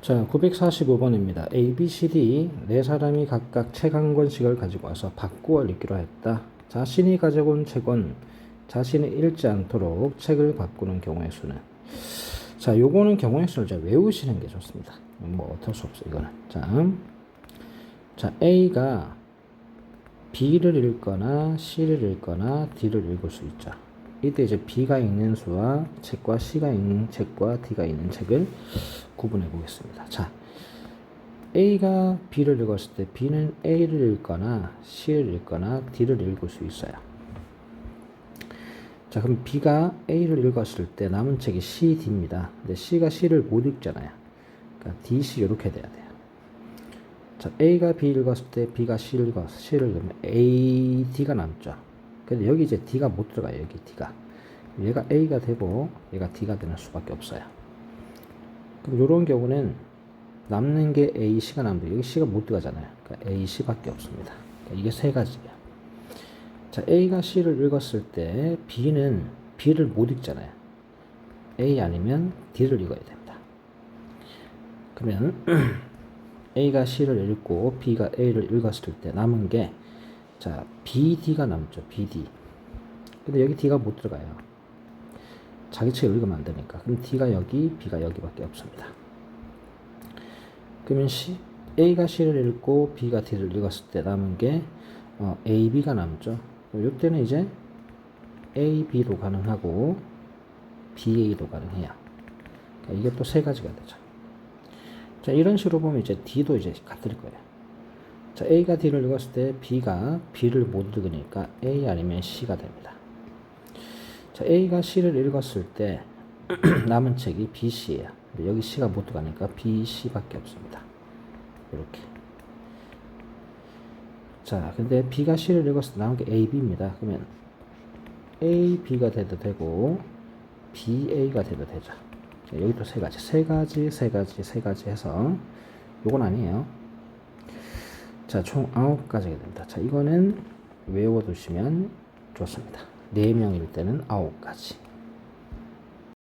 자, 945번입니다. A, B, C, D 네 사람이 각각 책 한 권씩을 가지고 와서 바꾸어 읽기로 했다. 자신이 가져온 책은 자신이 읽지 않도록 책을 바꾸는 경우의 수는 자, 요거는 경우의 수를 이제 외우시는 게 좋습니다. 뭐 어쩔 수 없어 이거는. 자, 자 A가 B를 읽거나 C를 읽거나 D를 읽을 수 있죠. 이때 이제 B가 읽는 수와 책과 C가 읽는 책과 D가 읽는 책을 구분해 보겠습니다. 자, A가 B를 읽었을 때 B는 A를 읽거나 C를 읽거나 D를 읽을 수 있어요. 자, 그럼 B가 A를 읽었을 때 남은 책이 C, D입니다. 근데 C가 C를 못 읽잖아요. 그러니까 D, C 이렇게 돼야 돼요. 자, A가 B 읽었을 때 B가 C를 읽었어. C를 읽으면 A, D가 남죠. 근데 여기 이제 D가 못 들어가요. 여기 D가. 얘가 A가 되고 얘가 D가 되는 수밖에 없어요. 그럼 이런 경우는 남는 게 A, C가 남는데 여기 C가 못 들어가잖아요. 그러니까 A, C밖에 없습니다. 그러니까 이게 세 가지예요. 자, A가 C를 읽었을 때 B는 B를 못 읽잖아요. A 아니면 D를 읽어야 됩니다. 그러면 A가 C를 읽고 B가 A를 읽었을 때 남은 게 자, BD가 남죠. BD. 근데 여기 D가 못 들어가요. 자기 책 읽으면 안 되니까. 그럼 D가 여기, B가 여기밖에 없습니다. 그러면 C, A가 C를 읽고 B가 D를 읽었을 때 남은 게 어, A, B가 남죠. 이때는 이제 A, B도 가능하고 B, A도 가능해요. 그러니까 이게 또 세 가지가 되죠. 자, 이런 식으로 보면 이제 D도 이제 같을 거예요. 자, A가 D를 읽었을 때 B가 B를 못 읽으니까 A 아니면 C가 됩니다. 자, A가 C를 읽었을 때 남은 책이 B, C예요. 근데 여기 C가 못 들어가니까 B, C밖에 없습니다. 이렇게. 자, 근데 B가 C를 읽었을 때 남은 게 A, B입니다. 그러면 A, B가 돼도 되고 B, A가 돼도 되죠. 자, 여기 또세 가지, 세 가지, 세 가지, 세 가지 해서 요건 아니에요. 자, 총 아홉 가지가 됩니다. 자, 이거는 외워두시면 좋습니다. 네 명일 때는 아홉 가지.